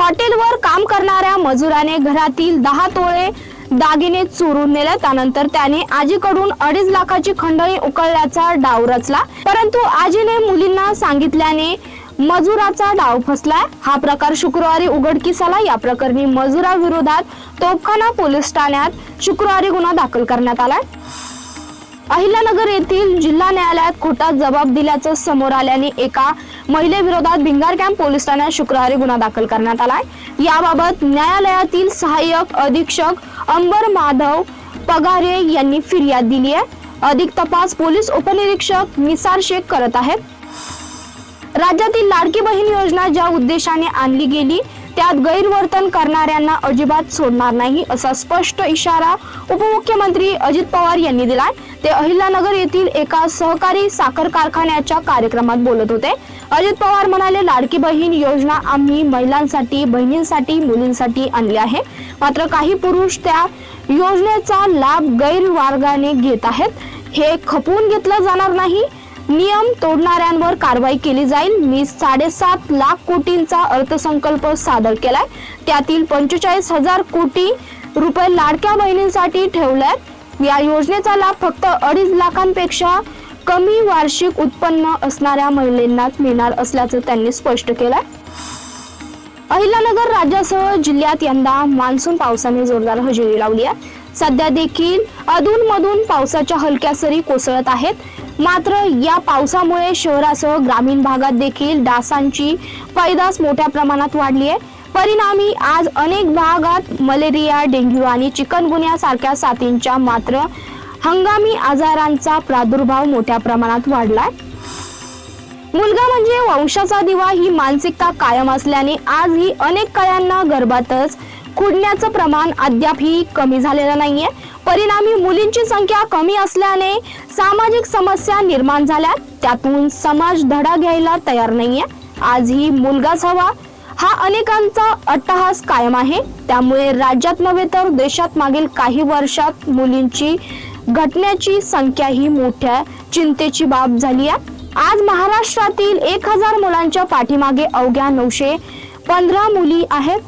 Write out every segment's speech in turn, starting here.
हॉटेलवर काम करणाऱ्या मजुराने घरातील दहा तोळे दागिने चोरून नेले. त्यानंतर त्याने आजीकडून अडीच लाखाची खंडणी उकळल्याचा डाव रचला. परंतु आजीने मुलींना सांगितल्याने मजुराचा डाव फसलाय. हा प्रकार शुक्रवारी उघडकीस आला या प्रकरणी मजुराविरोधात तोपखाना पोलीस ठाण्यात शुक्रवारी गुन्हा दाखल करण्यात आलाय. अहिल्यानगर येथील जिल्हा न्यायालयात खोटा जबाब दिल्याचं समोर आल्याने एका महिलेविरोधात भिंगार कॅम्प पोलीस ठाण्यात शुक्रवारी गुन्हा दाखल करण्यात आलाय. याबाबत न्यायालयातील सहाय्यक अधीक्षक अंबर माधव पगारे यांनी फिर्याद दिली आहे. अधिक तपास पोलीस उपनिरीक्षक निसार शेख करत आहेत. राज्यातील लाडकी बहीण योजना ज्या उद्देशाने आणली गेली त्यात गैरवर्तन करणाऱ्यांना अजिबात सोडणार नाही असा स्पष्ट इशारा उपमुख्यमंत्री अजित पवार यांनी दिलाय. ते अहिल्यानगर येथील एका सहकारी साखर कारखान्याच्या कार्यक्रमात बोलत होते. अजित पवार म्हणाले लाडकी बहीण योजना आम्ही महिलांसाठी बहिणींसाठी मुलींसाठी आणली आहे. मात्र काही पुरुष त्या योजनेचा लाभ गैरमार्गाने घेत आहेत. हे खपवून घेतलं जाणार नाही. नियम तोडणाऱ्यांवर कारवाई केली जाईल. मी साडेसात लाख कोटींचा अर्थसंकल्प सादर केलाय. त्यातील पंचेचाळीस हजार कोटी रुपये लाडक्या बहिणींसाठी ठेवल्यात. या योजनेचा लाभ फक्त अडीच लाखांपेक्षा कमी वार्षिक उत्पन्न असणाऱ्या महिलांनाच मिळणार असल्याचं त्यांनी स्पष्ट केलंय. अहिल्यानगर राज्यासह जिल्ह्यात यंदा मान्सून पावसाने जोरदार हजेरी लावली आहे. सध्या देखील अधून मधून पावसाच्या हलक्या सरी कोसळत आहेत. मात्र या पावसामुळे शहरासह ग्रामीण भागात देखील डासांची पैदास मोठ्या प्रमाणात वाढली आहे. परिणामी आज अनेक भागात मलेरिया डेंग्यू आणि चिकनगुन्या सारख्या साथींच्या मात्र हंगामी आजारांचा प्रादुर्भाव मोठ्या प्रमाणात वाढलाय. मुलगा म्हणजे वंशाचा दिवा ही मानसिकता कायम असल्याने आजही अनेक कळ्यांना गर्भातच खुडण्याचं प्रमाण अद्यापही कमी झालेलं नाहीये. परिणामी मुलींची संख्या कमी असल्याने सामाजिक समस्या निर्माण झाल्या त्यातून समाज धडा घ्यायला तयार नाहीये. आजही मुलगाच हवा हा अनेकांचा अट्टहास कायम आहे. त्यामुळे राज्यात नव्हे तर देशात मागील काही वर्षात मुलींची घटण्याची संख्या ही मोठ्या चिंतेची बाब झाली आहे. आज महाराष्ट्रातील एक हजार मुलांच्या पाठीमागे अवघ्या नऊशे पंधरा मुली आहेत.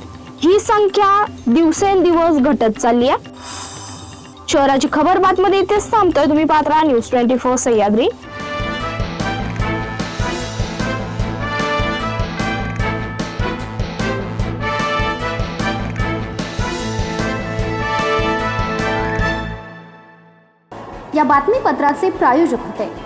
ही संख्या दिवसेंदिवस घटत चालली आहे. शहराची खबर बातमध्ये इथेच थांबतोय. तुम्ही पात्रा न्यूज ट्वेंटी फोर सह्याद्री. या बातमीपत्राचे प्रायोजक होते.